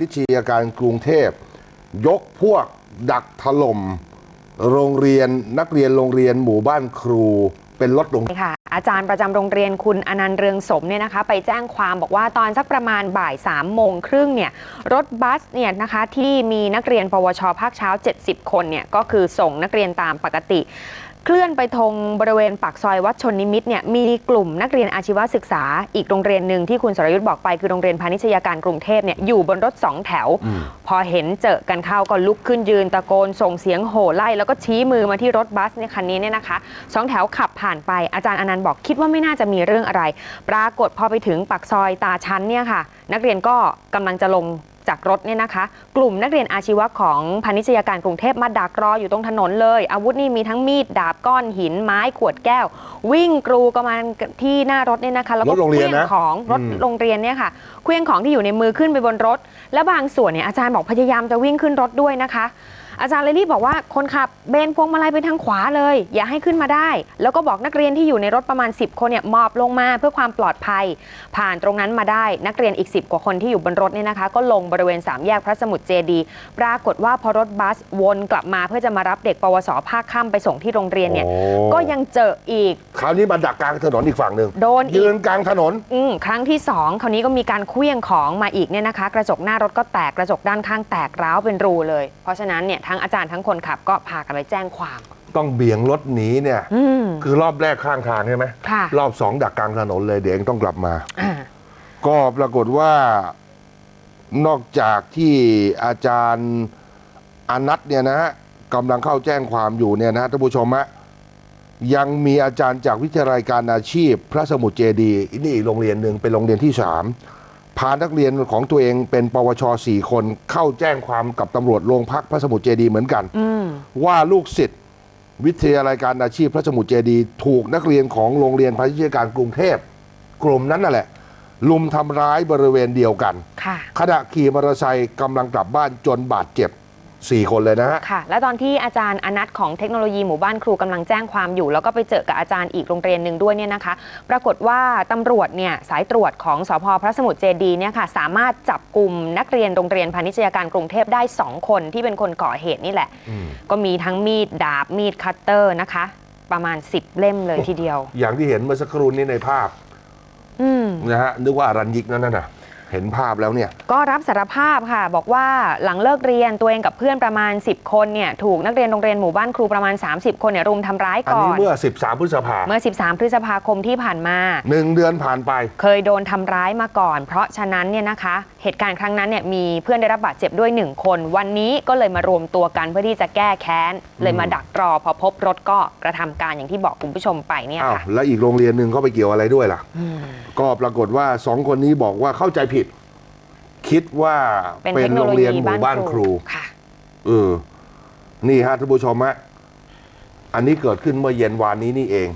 นิชยการกรุงเทพ ยกพวกดักถล่มโรงเรียนนักเรียนโรงเรียนหมู่บ้านครูเป็นรถโรงค่ะ อาจารย์ประจำโรงเรียนคุณอนันต์เรืองสมเนี่ยนะคะ ไปแจ้งความบอกว่าตอนสักประมาณบ่าย3ามโมงครึ่งเนี่ยรถบัสเนี่ยนะคะที่มีนักเรียนปวชภาคเช้า 70 คนเนี่ยก็คือส่งนักเรียนตามปกติเคลื่อนไปทงบริเวณปากซอยวัดชนนิมิตรเนี่ยมีกลุ่มนักเรียนอาชีวศึกษา อีกโรงเรียนหนึ่งที่คุณสรยุทธ์บอกไปคือโรงเรียนพาณิชยการกรุงเทพเนี่ยอยู่บนรถสองแถว พอเห็นเจอกันเข้าก็ลุกขึ้นยืนตะโกน ส่งเสียงโห่ไล่ แล้วก็ชี้มือมาที่รถบัสเนี่ยคันนี้เนี่ยนะคะสองแถวขับผ่านไปอาจารย์อนันต์บอกคิดว่าไม่น่าจะมีเรื่องอะไร ปรากฏพอไปถึงปากซอยตาชั้นเนี่ยค่ะ นักเรียนก็กำลังจะลง จากรถเนี่ยนะคะ กลุ่มนักเรียนอาชีวะของพาณิชยการกรุงเทพมาดักรออยู่ตรงถนนเลย อาวุธนี่มีทั้งมีดดาบก้อนหินไม้ขวดแก้ว วิ่งกรูกันมาที่หน้ารถเนี่ยนะคะ แล้วก็รถโรงเรียนนะคว้งของรถอืมโรงเรียนเนี่ยค่ะเคลื่องของที่อยู่ในมือขึ้นไปบนรถ และบางส่วนเนี่ยอาจารย์บอกพยายามจะวิ่งขึ้นรถด้วยนะคะ อาจารย์เลยรีบบอกว่าคนขับเบนพวงมาลัยไปทางขวาเลย อย่าให้ขึ้นมาได้ แล้วก็บอกนักเรียนที่อยู่ในรถประมาณ 10 คนเนี่ยหมอบลงมาเพื่อความปลอดภัย ผ่านตรงนั้นมาได้ นักเรียนอีก 10 กว่าคนที่อยู่บนรถเนี่ยนะคะ ก็ลงบริเวณ 3 แยกพระสมุทรเจดีย์ปรากฏว่าพอรถบัสวนกลับมาเพื่อจะมารับเด็กปวสภาคค่ำไปส่งที่โรงเรียนเนี่ยโอ้ ก็ยังเจออีก คราวนี้มาดักกลางถนนอีกฝั่งหนึ่งโดนอียืก นกลางถนน อืมครั้งที่ 2 คราวนี้ก็มีการเคลื่องของมาอีกเนี่ยนะคะ กระจกหน้ารถก็แตกกระจกด้านข้างแตกร้าวเป็นรูเลย เพราะฉะนั้นเนี่ยทั้งอาจารย์ทั้งคนขับก็พากันไปแจ้งความ ต้องเบี่ยงรถหนีเนี่ยอืม คือรอบแรกข้างทางใช่ไหมค่ะ รอบสองดักกลางถนนเลยเดี๋ยวเองต้องกลับมา อ่าก็ปรากฏว่านอกจากที่อาจารย์อนัทเนี่ยนะฮะกำลังเข้าแจ้งความอยู่เนี่ยนะฮะท่านผู้ชมฮะยังมีอาจารย์จากวิทยาลัยการอาชีพ พระสมุทรเจดีย์นี่อีกโรงเรียนหนึ่งเป็นโรงเรียนที่สาม พานักเรียนของตัวเองเป็นปวชสี่คนเข้าแจ้งความกับตำรวจโรงพักพระสมุทรเจดีย์เหมือนกันอืมว่าลูกศิษย์วิทยาลัยการอาชีพพระสมุทรเจดีย์ถูกนักเรียนของโรงเรียนพาณิชยการกรุงเทพกลุ่มนั้นนั่นแหละ ลุมทำร้ายบริเวณเดียวกันค่ะขณะขี่มอเตอร์ไซค์กำลังกลับบ้านจนบาดเจ็บ 4 คนเลยนะฮะ ค่ะ และตอนที่อาจารย์อนัทของเทคโนโลยีหมู่บ้านครูกำลังแจ้งความอยู่ แล้วก็ไปเจอกับอาจารย์อีกโรงเรียนหนึ่งด้วยเนี่ยนะคะ ปรากฏว่าตำรวจเนี่ยสายตรวจของสพพระสมุทรเจดีย์เนี่ยค่ะสามารถจับกลุ่มนักเรียนโรงเรียนพาณิชยการกรุงเทพได้ 2 คนที่เป็นคนก่อเหตุนี่แหละก็มีทั้งมีดดาบมีดคัตเตอร์นะคะ ประมาณ 10 เล่มเลยทีเดียว อย่างที่เห็นเมื่อสักครู่นี้ในภาพอืม นะฮะนึกว่าอรัญยิกนั่นน่ะ เห็นภาพแล้วเนี่ย ก็รับสารภาพค่ะ บอกว่าหลังเลิกเรียนตัวเองกับเพื่อนประมาณ 10 คนเนี่ยถูกนักเรียนโรงเรียนหมู่บ้านครูประมาณ 30 คนเนี่ยรุมทำร้ายอันก่อนี้น เมื่อ 13 พฤษภาเมื่อ 13 พฤษภาคมที่ผ่านมา หนึ่งเดือนผ่านไป เคยโดนทำร้ายมาก่อน เพราะฉะนั้นเนี่ยนะคะ เหตุการณ์ครั้งนั้นเนี่ยมีเพื่อนได้รับบาดเจ็บด้วย1คน วันนี้ก็เลยมารวมตัวกันเพื่อที่จะแก้แค้น เลยมาดักรอพอพบรถก็กระทำการอย่างที่บอกคุณผู้ชมไปเนี่ยอ้าว ค่ะแล้วอีกโรงเรียนหนึ่งเขาไปเกี่ยวอะไรด้วยล่ะ อืม ก็ปรากฏว่าสองคนนี้บอกว่าเข้าใจผิด คิดว่าเป็นเป็เทนคโนโรโลงเรียียนหมู่บ้านครูค่ะเออนี่ฮะท่านผู้ชมฮะอันนี้เกิดขึ้นเมื่อเย็นวานนี้นี่เอง